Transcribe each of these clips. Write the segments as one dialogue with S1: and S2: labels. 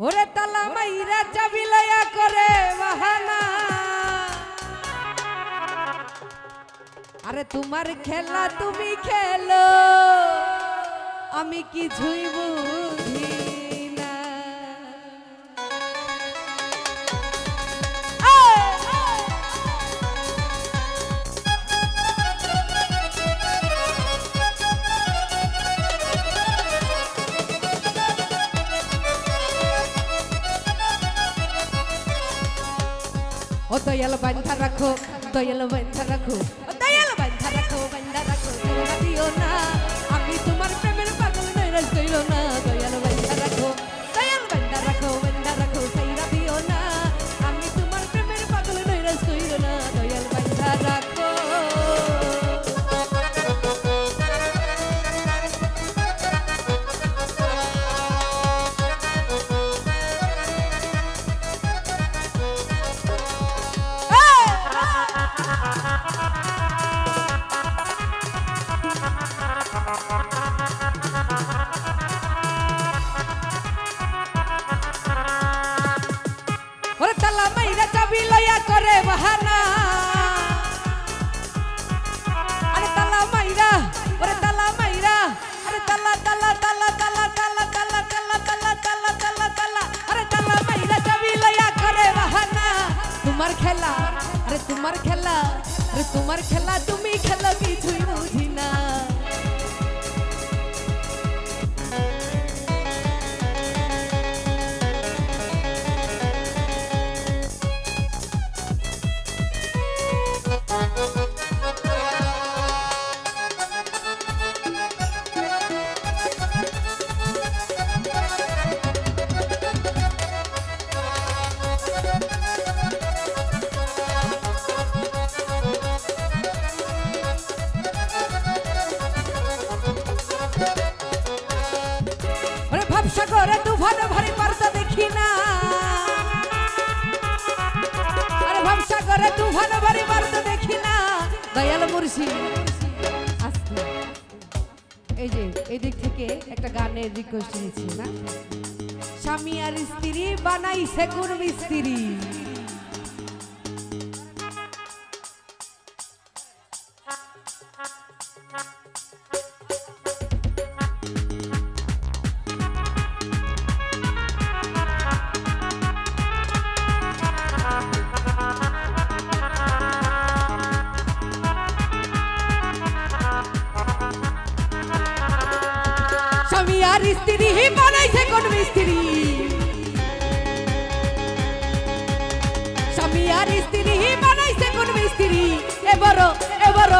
S1: ওরে তালা মাইরা চাবি লয়া করে, বাহানা। আরে তোমার খেলা তুমি খেলো, আমি কিছুই বুঝি? ও দয়াল বান্ধা রাখো, দয়াল বান্ধা রাখো, ও দয়াল বান্ধা রাখো বান্ধা রাখো দিও না। আমি তোমার প্রেমের পাগল নৈরাজ কইল না। করে বাহানা আরে তালা মাইরা ওরে তালা মাইরা আরে তালা তালা তালা তালা তালা তালা তালা তালা তালা তালা তালা আরে তালা মাইরা চাবি লয়া করে বাহানা তোমার খেলা আরে তোমার খেলা আরে তোমার খেলা তুমি খেলো কিছুই বুঝি করে তুফানে ভারী পারতে দেখি না। আরে ভাবসা করে তুফানে ভারী পারতে দেখি না। দয়াল মুর্শি এই যে এই থেকে একটা গানের রিকোয়েস্ট নিয়েছি না? স্বামী আর স্ত্রী বানাইছে কোন মিস্ত্রি? স্বামী আর স্ত্রী বানাইছে কোন মিস্ত্রি? স্বামী আর স্ত্রী বানাইছে কোন মিস্ত্রি? এবার এবার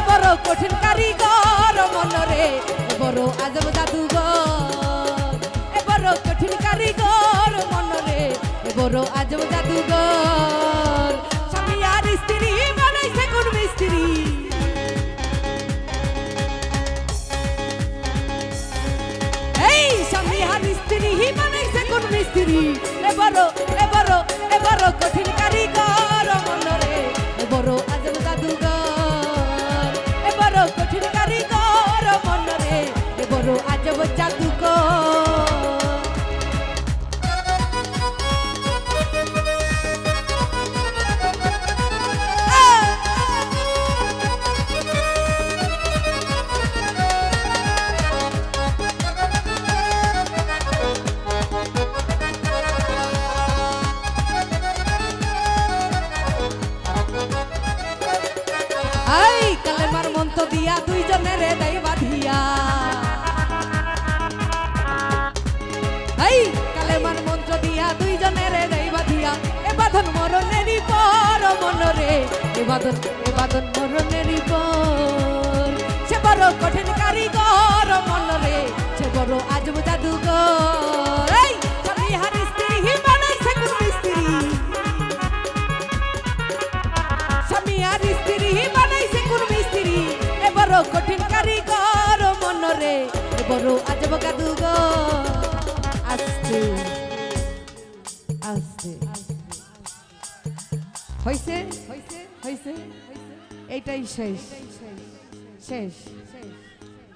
S1: এবার কঠিন কারিগর মনরে। এবার আজব জাদুঘর এবার কঠিন কারিগর মনরে। এবার আজব জাদুঘর, স্বামী আর স্ত্রী বানাইছে কোন মিস্ত্রি? মিস্ত্রি এবারও এবারও এবারও কঠিন কারিগর মনরে এবারও আজম জাদুকর এবারও কঠিন কারিগর মনরে এবারও আজব জাদুকর দিয়া দুইজনের দেই বাঁধিয়া আই কালেমার মন্ত্র দিয়া দুইজনের দেই বাঁধিয়া এ বাঁধন মরণেরই পর মনরে এ বাঁধন এ বাঁধন মরণেরই পর। সে বড় কঠিন কারিগর মনরে সে বড় আজব জাদুঘর এবার আজব জাদুঘর আস্তে আস্তে। হইছে? হইছে? হইছে? এইটাই শেষ। শেষ।